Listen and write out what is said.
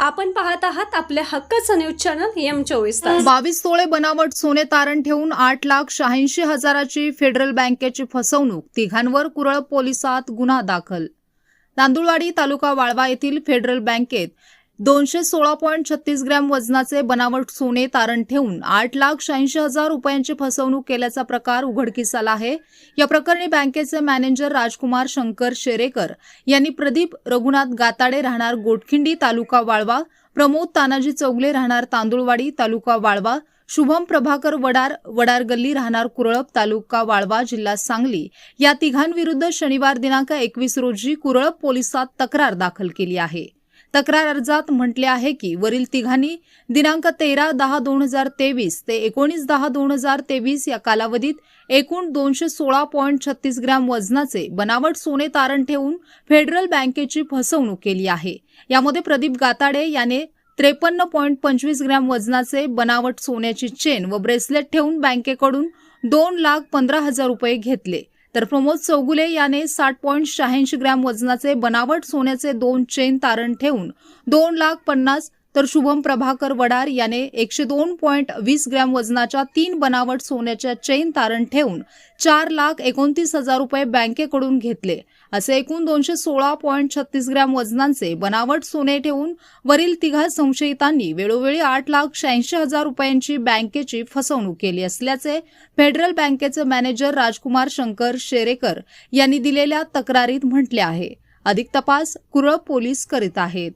आपण पाहत आहात आपल्या हक्काचं न्यूज चॅनल एम चोवीस तास. बावीस तोळे बनावट सोने तारण ठेवून आठ लाख शहाऐंशी हजाराची फेडरल बँकेची फसवणूक तिघांवर कुरळ पोलिसात गुन्हा दाखल. तांदुळवाडी तालुका वाळवा येथील फेडरल बँकेत दोनशे सोळा पॉईंट छत्तीस ग्रॅम वजनाचे बनावट सोने तारण ठेवून आठ लाख शहाऐंशी हजार रुपयांची फसवणूक केल्याचा प्रकार उघडकीस आला आहे. या प्रकरणी बँकेचे मॅनेजर राजकुमार शंकर शेरेकर यांनी प्रदीप रघुनाथ गाताडे राहणार गोटखिंडी तालुका वाळवा प्रमोद तानाजी चौगले राहणार तांदुळवाडी तालुका वाळवा शुभम प्रभाकर वडार वडार गल्ली राहणार कुरळप तालुका वाळवा जिल्हा सांगली. या तिघांविरुद्ध शनिवार दिनांक एकवीस रोजी कुरळप पोलिसात तक्रार दाखल केली आहे. तक्रार अर्जात म्हटले आहे की वरील तिघांनी दिनांक तेरा दहा दोन हजार तेवीस ते एकोणीस दहा दोन हजार तेवीस या कालावधीत एकूण दोनशे सोळा पॉईंट छत्तीस ग्रॅम वजनाचे बनावट सोने तारण ठेवून फेडरल बँकेची फसवणूक केली आहे. यामध्ये प्रदीप गाताडे याने त्रेपन्न पॉईंट पंचवीस ग्रॅम वजनाचे बनावट सोन्याची चेन व ब्रेसलेट ठेवून बँकेकडून दोन लाख पंधरा हजार रुपये घेतले. तर प्रमोद चौगुले याने साठ पॉईंट शहाऐंशी ग्रॅम वजनाचे बनावट सोन्याचे दोन चेन तारण ठेवून दोन लाख पन्नास तर शुभम प्रभाकर वडार याने एकशे दोन पॉईंट वीस ग्रॅम वजनाच्या तीन बनावट सोन्याच्या चेन तारण ठेवून चार लाख एकोणतीस हजार रुपये बँकेकडून घेतले. असे एकूण दोनशे सोळा पॉईंट छत्तीस ग्रॅम वजनांचे बनावट सोने ठेवून वरील तिघा संशयितांनी वेळोवेळी आठ लाख शहाऐंशी हजार रुपयांची बँकेची फसवणूक केली असल्याचे फेडरल बँकेचे मॅनेजर राजकुमार शंकर शेरेकर यांनी दिलेल्या तक्रारीत म्हटले आहे. अधिक तपास कुरळ पोलीस करीत आहेत.